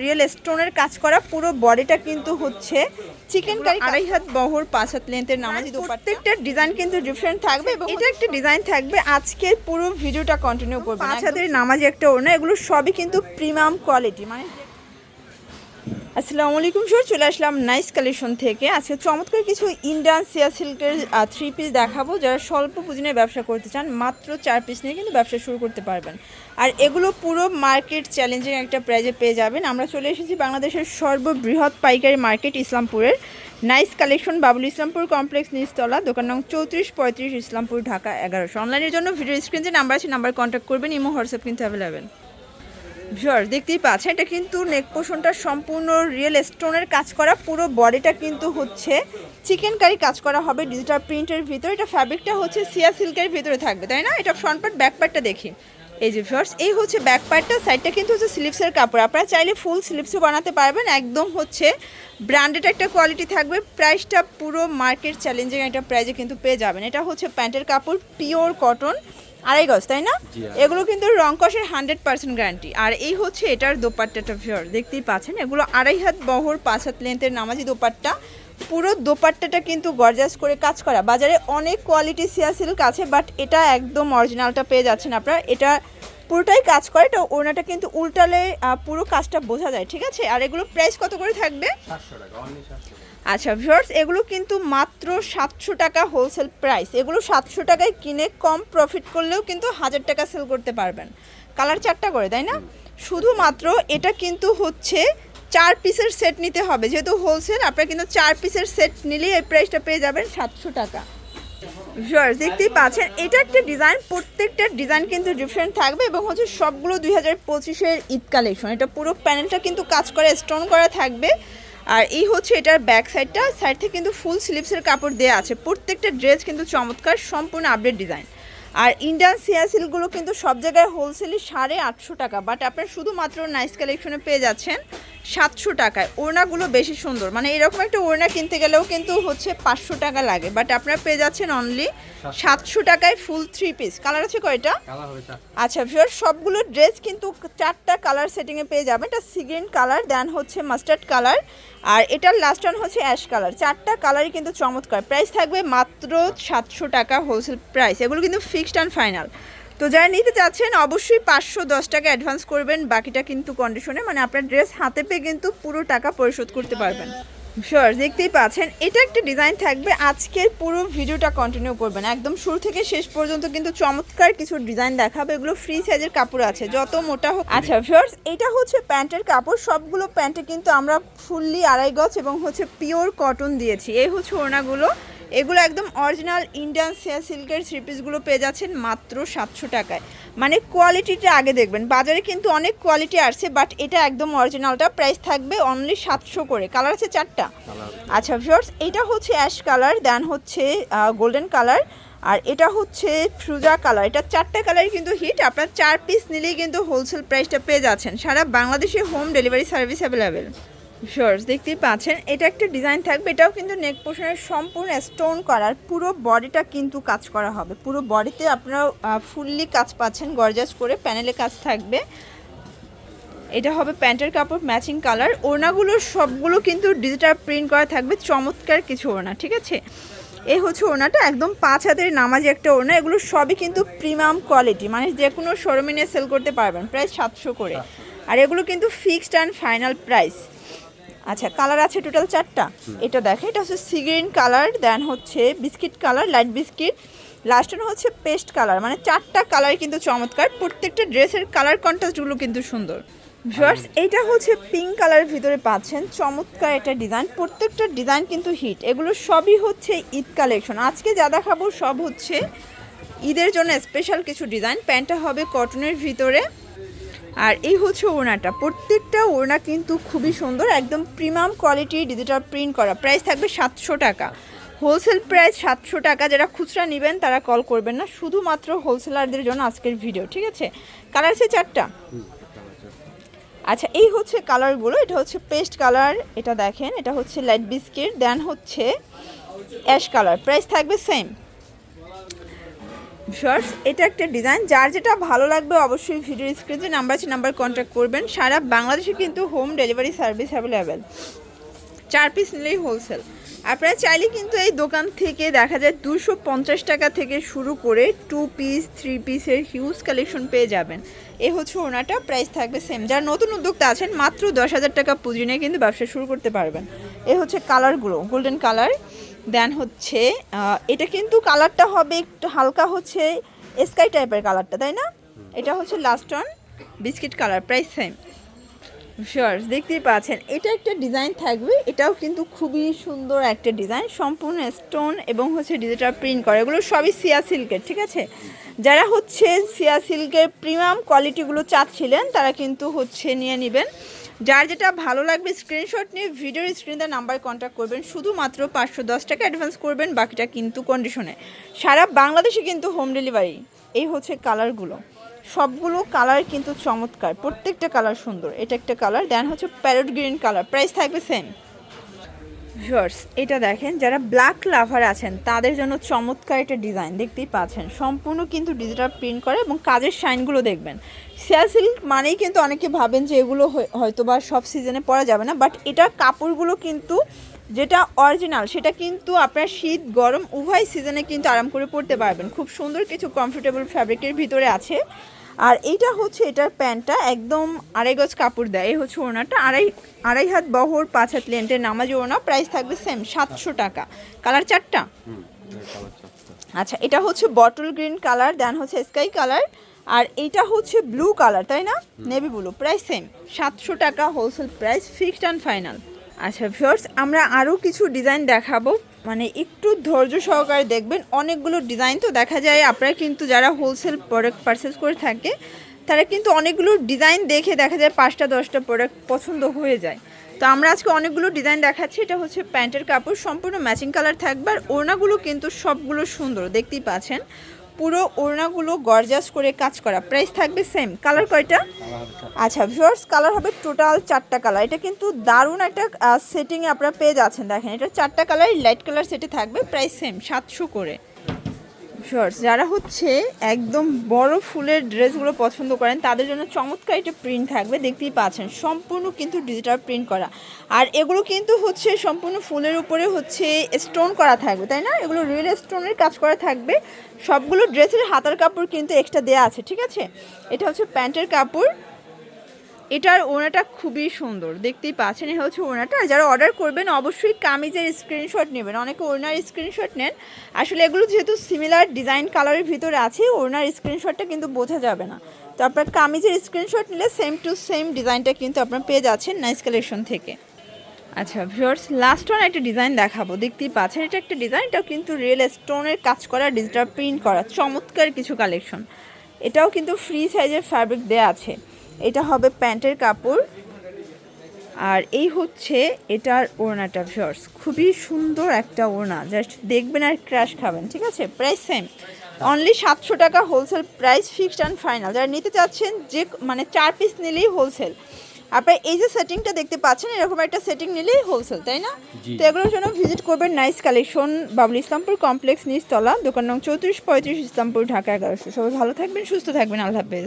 Real স্টোনের কাজ করা পুরো বডিটা কিন্তু হচ্ছে চিকেন কারি আড়াই হাত বহর পাঁচ হাত লেন্থের নামাজি প্রত্যেকটা ডিজাইন কিন্তু ডিফারেন্ট থাকবে এবং এটা একটা ডিজাইন থাকবে আজকে পুরো ভিডিওটা কন্টিনিউ করবে। পাঁচ হাতের নামাজি একটা ওড়না এগুলো সবই কিন্তু প্রিমিয়াম কোয়ালিটি মানে আসসালামু আলাইকুম স্যার চলে আসলাম নাইস কালেকশন থেকে। আজকে চমৎকার কিছু ইন্ডিয়ান সিয়া সিল্কের থ্রি পিস দেখাবো। যারা স্বল্প পুঁজি নিয়ে ব্যবসা করতে চান, মাত্র চার পিস নিয়ে কিন্তু ব্যবসা শুরু করতে পারবেন। আর এগুলো পুরো মার্কেট চ্যালেঞ্জিং একটা প্রাইজে পেয়ে যাবেন। আমরা চলে এসেছি বাংলাদেশের সর্ববৃহৎ পাইকারি market ইসলামপুরের। Nice collection Babul Islampur complex নিচতলা, দোকান নং চৌত্রিশ, পঁয়ত্রিশ, ইসলামপুর, ঢাকা, এগারোশো। অনলাইনের জন্য ভিডিও স্ক্রিন যে নাম্বার আছে নাম্বার কন্ট্যাক্ট করবেন, ইমো হোয়াটসঅ্যাপ কিন্তু অ্যাভেলেবেল ভিউয়ার্স দেখতেই পাচ্ছেন, এটা কিন্তু নেক পোষণটা সম্পূর্ণ রিয়েল স্টোনের কাজ করা, পুরো বডিটা কিন্তু হচ্ছে চিকেন কারি কাজ করা হবে ডিজিটাল প্রিন্টের ভিতরে। এটা ফ্যাব্রিকটা হচ্ছে সিয়া সিল্কের ভিতরে থাকবে, তাই না? এটা ফ্রন্ট পার্ট ব্যাক পার্টটা দেখি। এই যে ভিউয়ার্স এই হচ্ছে ব্যাক পার্টটা সাইডটা কিন্তু হচ্ছে স্লিপসের কাপড়। আপনারা চাইলে ফুল স্লিপসও বানাতে পারবেন, একদম হচ্ছে ব্র্যান্ডেড একটা কোয়ালিটি থাকবে। প্রাইসটা পুরো মার্কেট চ্যালেঞ্জিং একটা প্রাইজে কিন্তু পেয়ে যাবেন। এটা হচ্ছে প্যান্টের কাপড় পিওর কটন আড়াই গজ তাই না? এগুলো কিন্তু রং কষের হান্ড্রেড পার্সেন্ট গ্যারান্টি আর এই হচ্ছে এটার দোপাট্টাটা ফিওর দেখতেই পাচ্ছেন? এগুলো আড়াই হাত বহর পাঁচ হাত লেন্থের নামাজি দোপাট্টা। পুরো দোপাট্টাটা কিন্তু গর্জাস করে কাজ করা। বাজারে অনেক কোয়ালিটি সিয়া সিল্ক আছে বাট এটা একদম অরিজিনালটা পেয়ে যাচ্ছেন আপনারা। এটা পুরোটাই কাজ করে তো ওনাটা কিন্তু উল্টালে পুরো কাজটা বোঝা যায় ঠিক আছে? আর এগুলো প্রাইস কত করে থাকবে? আচ্ছা ভিউয়ার্স এগুলো কিন্তু মাত্র সাতশো টাকা হোলসেল প্রাইস এগুলো সাতশো টাকায় কিনে কম প্রফিট করলেও কিন্তু হাজার টাকা সেল করতে পারবেন। কালার চারটা করে, তাই না? শুধুমাত্র এটা কিন্তু হচ্ছে চার পিসের সেট নিতে হবে। যেহেতু হোলসেল আপনারা কিন্তু চার পিসের সেট নিলেই এই প্রাইসটা পেয়ে যাবেন সাতশো টাকা। ভিউয়ার্স দেখতেই পাচ্ছেন, এটা একটা ডিজাইন প্রত্যেকটা ডিজাইন কিন্তু ডিফারেন্ট থাকবে এবং হচ্ছে সবগুলো দুই হাজার পঁচিশের ঈদ কালেকশন এটা পুরো প্যানেলটা কিন্তু কাজ করে স্টোন করা থাকবে। আর এই হচ্ছে এটার ব্যাক সাইডটা সাইড থেকে কিন্তু ফুল স্লিপসের কাপড় দেওয়া আছে। প্রত্যেকটা ড্রেস কিন্তু চমৎকার, সম্পূর্ণ আপডেট ডিজাইন আর ইন্ডিয়ান সিয়া সিল্কগুলো কিন্তু সব জায়গায় হোলসেলই সাড়ে আটশো টাকা। বাট আপনার শুধুমাত্র নাইস কালেকশনে পেয়ে যাচ্ছেন। সাতশো টাকায়। ওড়নাগুলো বেশি সুন্দর। মানে এরকম একটা ওড়না কিনতে গেলেও কিন্তু হচ্ছে পাঁচশো টাকা লাগে। বাট আপনারা পেয়ে যাচ্ছেন অনলি সাতশো। টাকায় ফুল থ্রি পিস কালার আছে কয়টা? আচ্ছা ভিউয়ার সবগুলো ড্রেস কিন্তু চারটা কালার সেটিংয়ে পেয়ে যাবেন। এটা সিগ্রিন কালার দেন হচ্ছে মাস্টার্ড কালার আর এটার লাস্ট ওয়ান হচ্ছে অ্যাশ কালার চারটা কালারই কিন্তু চমৎকার। প্রাইস থাকবে মাত্র সাতশো টাকা হোলসেল প্রাইস এগুলো কিন্তু ফিক্সড অ্যান্ড ফাইনাল তো যারা নিতে চাচ্ছেন, অবশ্যই পাঁচশো দশ টাকা অ্যাডভান্স করবেন, বাকিটা কিন্তু কন্ডিশনে মানে আপনার ড্রেস হাতে পেয়ে কিন্তু পুরো টাকা পরিশোধ করতে পারবেন। শিওর দেখতেই পাচ্ছেন, এটা একটা ডিজাইন থাকবে। আজকের পুরো ভিডিওটা কন্টিনিউ করবেন। একদম শুরু থেকে শেষ পর্যন্ত কিন্তু চমৎকার কিছু ডিজাইন দেখাবে। এগুলো ফ্রি সাইজের কাপড় আছে, যত মোটা হোক। আচ্ছা ভিউয়ার্স এটা হচ্ছে প্যান্টের কাপড়। সবগুলো প্যান্টে কিন্তু আমরা ফুললি আড়াই গজ এবং হচ্ছে পিওর কটন দিয়েছি। এই হচ্ছে ওড়নাগুলো। এগুলো একদম অরিজিনাল ইন্ডিয়ান সিয়া সিল্কের থ্রি পিসগুলো পেয়ে যাচ্ছেন মাত্র সাতশো টাকায়। মানে কোয়ালিটিটা আগে দেখবেন। বাজারে কিন্তু অনেক কোয়ালিটি আসছে বাট এটা একদম অরিজিনালটা প্রাইস থাকবে অনলি সাতশো করে। কালার আছে চারটা? আচ্ছা ভিউয়ার্স এটা হচ্ছে অ্যাশ কালার দেন হচ্ছে গোল্ডেন কালার আর এটা হচ্ছে ফ্রুজা কালার এটা চারটা কালারই কিন্তু হিট আপনার চার পিস নিলেই কিন্তু হোলসেল প্রাইসটা পেয়ে যাচ্ছেন। সারা বাংলাদেশে home delivery service available sure দেখতেই পাচ্ছেন এটা একটা ডিজাইন থাকবে এটাও কিন্তু নেক পোর্শনের সম্পূর্ণ স্টোন করার পুরো বডিটা কিন্তু কাজ করা হবে। পুরো বডিতে আপনারা ফুললি কাজ পাচ্ছেন গর্জাস করে প্যানেলে কাজ থাকবে। এটা হবে প্যান্টের কাপড় ম্যাচিং কালার ওড়নাগুলোর সবগুলো কিন্তু ডিজিটাল প্রিন্ট করা থাকবে চমৎকার কিছু ওড়না ঠিক আছে? এই হচ্ছে ওড়নাটা একদম পাঁচ হাতের নামাজি একটা ওড়না এগুলো সবই কিন্তু প্রিমিয়াম কোয়ালিটি মানে যে কোনো শোরুমে নিয়ে সেল করতে পারবেন প্রায় সাতশো করে। আর এগুলো কিন্তু ফিক্সড অ্যান্ড ফাইনাল প্রাইস আচ্ছা কালার আছে টোটাল চারটা। এটা দেখে এটা হচ্ছে সিগ্রিন কালার দেন হচ্ছে biscuit colour light biscuit last হচ্ছে পেস্ট কালার মানে চারটা কালার কিন্তু চমৎকার। প্রত্যেকটা ড্রেসের কালার কন্ট্রাস্টগুলো কিন্তু সুন্দর। ভিউয়ার্স এটা হচ্ছে পিঙ্ক কালারের ভিতরে পাচ্ছেন চমৎকার একটা ডিজাইন প্রত্যেকটা ডিজাইন কিন্তু হিট এগুলো সবই হচ্ছে ঈদ কালেকশন আজকে যা দেখাবো সব হচ্ছে ঈদের জন্য স্পেশাল কিছু ডিজাইন প্যান্টটা হবে কটনের ভিতরে। আর এই হচ্ছে ওড়নাটা। প্রত্যেকটা ওড়না কিন্তু খুবই সুন্দর, একদম প্রিমিয়াম কোয়ালিটি ডিজিটাল প্রিন্ট করা। প্রাইস থাকবে সাতশো টাকা। হোলসেল প্রাইস সাতশো টাকা। যারা খুচরা নেবেন, তারা কল করবেন না। শুধুমাত্র হোলসেলারদের জন্য আজকের ভিডিও ঠিক আছে? কালার আছে চারটা? আচ্ছা এই হচ্ছে কালারগুলো এটা হচ্ছে পেস্ট কালার এটা দেখেন, এটা হচ্ছে লাইট বিস্কিট। দেন হচ্ছে অ্যাশ কালার প্রাইস থাকবে সেম শর্টস এটা একটা ডিজাইন। যার যেটা ভালো লাগবে অবশ্যই ভিডিও স্ক্রিনে নাম্বার আছে, নাম্বার কন্ট্যাক্ট করবেন। সারা বাংলাদেশে কিন্তু হোম ডেলিভারি সার্ভিস অ্যাভেলেবেল চার পিস নিলেই হোলসেল আপনারা চাইলে কিন্তু এই দোকান থেকে দেখা যায় দুশো পঞ্চাশ টাকা থেকে শুরু করে টু পিস থ্রি পিসের হিউজ কালেকশন পেয়ে যাবেন। এ হচ্ছে ওনাটা প্রাইস থাকবে সেম যারা নতুন উদ্যোক্তা আছেন, মাত্র দশ হাজার টাকা পুঁজি নিয়ে কিন্তু ব্যবসা শুরু করতে পারবেন। এ হচ্ছে কালারগুলো গোল্ডেন কালার দেন হচ্ছে এটা কিন্তু কালারটা হবে একটু হালকা হচ্ছে স্কাই টাইপের কালারটা, তাই না? এটা হচ্ছে last one biscuit colour price same sure দেখতেই পাচ্ছেন। এটা একটা ডিজাইন থাকবে, এটাও কিন্তু খুবই সুন্দর একটা ডিজাইন। সম্পূর্ণ স্টোন এবং হচ্ছে ডিজিটাল প্রিন্ট করে। এগুলো সবই সিয়া সিল্কের, ঠিক আছে? যারা হচ্ছে সিয়া সিল্কের প্রিমিয়াম কোয়ালিটিগুলো চাচ্ছিলেন, তারা কিন্তু হচ্ছে নিয়ে নেবেন। যার যেটা ভালো লাগবে, স্ক্রিনশট নিয়ে ভিডিওর স্ক্রিনে নাম্বার কন্ট্যাক্ট করবেন। শুধুমাত্র পাঁচশো দশ টাকা অ্যাডভান্স করবেন, বাকিটা কিন্তু কন্ডিশনে সারা বাংলাদেশে কিন্তু হোম ডেলিভারি এই হচ্ছে কালারগুলো সবগুলো কালার কিন্তু চমৎকার। প্রত্যেকটা কালার সুন্দর। এটা একটা কালার দেন হচ্ছে প্যারট গ্রিন কালার প্রাইস থাকবে সেম ভিউয়ার্স এটা দেখেন, যারা ব্ল্যাক লাভার আছেন, তাদের জন্য চমৎকার একটা ডিজাইন দেখতেই পাচ্ছেন। সম্পূর্ণ কিন্তু ডিজিটাল প্রিন্ট করে এবং কাজের শাইনগুলো দেখবেন। সিয়া সিল্ক মানেই কিন্তু অনেকে ভাবেন যে এগুলো হয়- হয়তো বা সব সিজনে পরা যাবে না বাট এটা কাপড়গুলো কিন্তু যেটা অরিজিনাল সেটা কিন্তু আপনার শীত গরম উভয় সিজনে কিন্তু আরাম করে পরতে পারবেন। খুব সুন্দর কিছু কমফোর্টেবল ফ্যাব্রিকের ভিতরে আছে। আর এইটা হচ্ছে এটার প্যান্টটা একদম আড়াই গজ কাপড় দেয়। এই হচ্ছে ওনাটা আড়াই আড়াই হাত বহর পাঁচ হাত লেন্টের নামাজ ওনা প্রাইস থাকবে সেম সাতশো টাকা। কালার চারটা? আচ্ছা এটা হচ্ছে বটল গ্রিন কালার দেন হচ্ছে স্কাই কালার আর এইটা হচ্ছে ব্লু কালার তাই না? নেভি ব্লু প্রাইস সেম সাতশো টাকা wholesale price fixed and final আচ্ছা ভিউয়ার্স আমরা আরও কিছু ডিজাইন দেখাবো। মানে একটু ধৈর্য সহকারে দেখবেন, অনেকগুলো ডিজাইন তো দেখা যায়। আপনারা কিন্তু যারা হোলসেল প্রোডাক্ট পারচেস করে থাকে, তারা কিন্তু অনেকগুলো ডিজাইন দেখে দেখা যায় পাঁচটা, দশটা প্রোডাক্ট পছন্দ হয়ে যায়। তো আমরা আজকে অনেকগুলো ডিজাইন দেখাচ্ছি। এটা হচ্ছে প্যান্টের কাপড়, সম্পূর্ণ ম্যাচিং কালার থাকবে। আর ওড়নাগুলো কিন্তু সবগুলো সুন্দর, দেখতেই পাচ্ছেন। পুরো ওড়নাগুলো গর্জাস করে কাজ করা। প্রাইস থাকবে সেম কালার কয়টা? আচ্ছা ভিউয়ার্স কালার হবে টোটাল চারটা কালার এটা কিন্তু দারুণ একটা সেটিংয়ে আপনারা পেয়ে যাচ্ছেন। দেখেন, এটা চারটা কালার লাইট কালার সেটে থাকবে। প্রাইস সেম সাতশো করে। শর্টস যারা হচ্ছে একদম বড় ফুলের ড্রেসগুলো পছন্দ করেন, তাদের জন্য চমৎকার একটা প্রিন্ট থাকবে। দেখতেই পাচ্ছেন, সম্পূর্ণ কিন্তু ডিজিটাল প্রিন্ট করা। আর এগুলো কিন্তু হচ্ছে সম্পূর্ণ ফুলের উপরে হচ্ছে স্টোন করা থাকবে, তাই না? এগুলো রিয়েল স্টোনের কাজ করা থাকবে। সবগুলো ড্রেসের হাতার কাপড় কিন্তু এক্সট্রা দেওয়া আছে, ঠিক আছে? এটা হচ্ছে প্যান্টের কাপড়। এটার ওনাটা খুবই সুন্দর, দেখতেই পাচ্ছেন এ হচ্ছে ওনাটা যারা অর্ডার করবেন, অবশ্যই কামিজের স্ক্রিনশট নেবেন। অনেকে ওনার স্ক্রিনশট নেন। আসলে এগুলো যেহেতু সিমিলার ডিজাইন কালারের ভিতরে আছে ওনার স্ক্রিনশটটা কিন্তু বোঝা যাবে না। তো আপনার কামিজের স্ক্রিনশট নিলে সেম টু সেম ডিজাইনটা কিন্তু আপনার পেয়ে যাচ্ছেন নাইস কালেকশন থেকে। আচ্ছা ভিউয়ার্স লাস্ট ওয়ান একটা ডিজাইন দেখাবো। দেখতেই পাচ্ছেন, এটা একটা ডিজাইন এটাও কিন্তু রিয়েল স্টোনের কাজ করা ডিজিটাল প্রিন্ট করা, চমৎকার কিছু কালেকশন এটাও কিন্তু ফ্রি সাইজের ফ্যাব্রিক দেওয়া আছে। এটা হবে প্যান্টের কাপড়। আর এই হচ্ছে এটার ওড়নাটা ভিউয়ার্স খুবই সুন্দর একটা ওড়না। জাস্ট দেখবেন আর ক্র্যাশ খাবেন ঠিক আছে? প্রাইস সেম অনলি সাতশো টাকা wholesale price fixed and final যারা নিতে চাচ্ছেন যে মানে চার পিস নিলেই হোলসেল আপনার এই যে সেটিংটা দেখতে পাচ্ছেন এরকম একটা সেটিং নিলেই হোলসেল তাই না? তো এগুলোর জন্য ভিজিট করবেন nice collection Babul Islampur complex নিচতলা দোকান নং চৌত্রিশ পঁয়ত্রিশ ইসলামপুর ঢাকা এগারোশো। সবাই ভালো থাকবেন সুস্থ থাকবেন। আল্লাহ হাফেজ।